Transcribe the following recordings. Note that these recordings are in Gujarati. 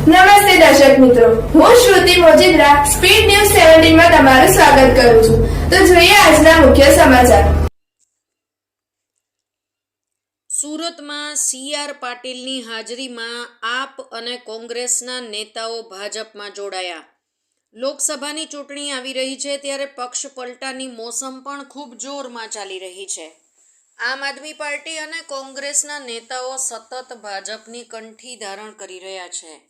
નમસ્તે દર્શક મિત્રો. હું શ્રુતિ મોજીદ્રા, સ્પીડ ન્યૂઝ સેવન્ટીનમાં તમારું સ્વાગત કરું છું. તો જોઈએ આજના મુખ્ય સમાચાર. સુરતમાં સી આર પાટીલની હાજરીમાં આપ અને કોંગ્રેસના નેતાઓ ભાજપમાં જોડાયા. લોકસભાની ચૂંટણી આવી રહી છે ત્યારે પક્ષ પલટાની મોસમ પણ ખૂબ જોરમાં ચાલી રહી છે. આમ આદમી પાર્ટી અને કોંગ્રેસના નેતાઓ સતત ભાજપની કંઠી ધારણ કરી રહ્યા છે.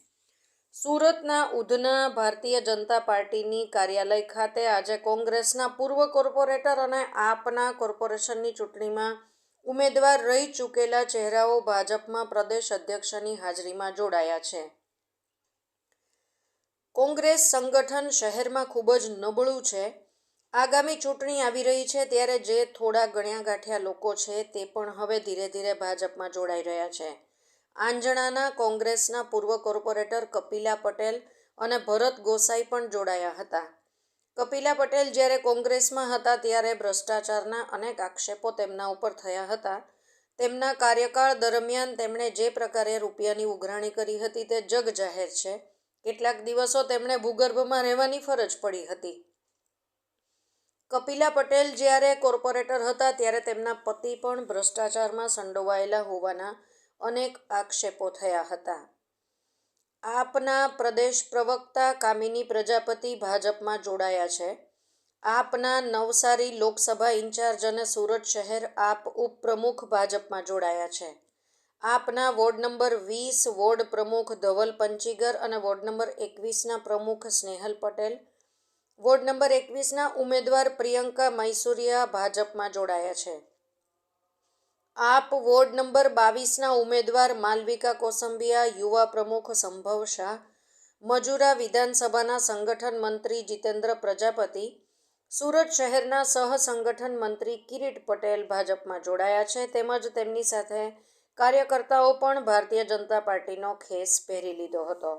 સુરતના ઉધના ભારતીય જનતા પાર્ટીની કાર્યાલય ખાતે આજે કોંગ્રેસના પૂર્વ કોર્પોરેટર અને આપના કોર્પોરેશનની ચૂંટણીમાં ઉમેદવાર રહી ચૂકેલા ચહેરાઓ ભાજપમાં પ્રદેશ અધ્યક્ષની હાજરીમાં જોડાયા છે. કોંગ્રેસ સંગઠન શહેરમાં ખૂબ જ નબળું છે. આગામી ચૂંટણી આવી રહી છે ત્યારે જે થોડા ગણ્યા ગાંઠ્યા લોકો છે તે પણ હવે ધીરે ધીરે ભાજપમાં જોડાઈ રહ્યા છે. આંજણાના કોંગ્રેસના પૂર્વ કોર્પોરેટર કપિલા પટેલ અને ભરત ગોસાઈ પણ જોડાયા હતા. કપિલા પટેલ જ્યારે કોંગ્રેસમાં હતા ત્યારે ભ્રષ્ટાચારના અનેક આક્ષેપો તેમના ઉપર થયા હતા. તેમના કાર્યકાળ દરમિયાન તેમણે જે પ્રકારે રૂપિયાની ઉઘરાણી કરી હતી તે જગ જાહેર છે. કેટલાક દિવસો તેમણે ભૂગર્ભમાં રહેવાની ફરજ પડી હતી. કપિલા પટેલ જ્યારે કોર્પોરેટર હતા ત્યારે તેમના પતિ પણ ભ્રષ્ટાચારમાં સંડોવાયેલા હોવાના અનેક આક્ષેપો થયા હતા. આપના પ્રદેશ પ્રવક્તા કામિની પ્રજાપતિ ભાજપમાં જોડાયા છે. આપના નવસારી લોકસભા ઇન્ચાર્જ અને સુરત શહેર આપ ઉપપ્રમુખ ભાજપમાં જોડાયા છે. આપના વોર્ડ નંબર વીસ, વોર્ડ પ્રમુખ ધવલ પંચીગર અને વોર્ડ નંબર એકવીસના પ્રમુખ સ્નેહલ પટેલ. વોર્ડ નંબર એકવીસના ઉમેદવાર પ્રિયંકા મૈસુરિયા ભાજપમાં જોડાયા છે. આપ વોર્ડ નંબર બાવીસના ઉમેદવાર માલવિકા કોસંબિયા, યુવા પ્રમુખ સંભવ શાહ, મજુરા વિધાનસભાના સંગઠન મંત્રી જીતેન્દ્ર પ્રજાપતિ, સુરત શહેરના સહ સંગઠન મંત્રી કિરીટ પટેલ ભાજપમાં જોડાયા છે. તેમજ તેમની સાથે કાર્યકર્તાઓ પણ ભારતીય જનતા પાર્ટીનો ખેસ પહેરી લીધો હતો.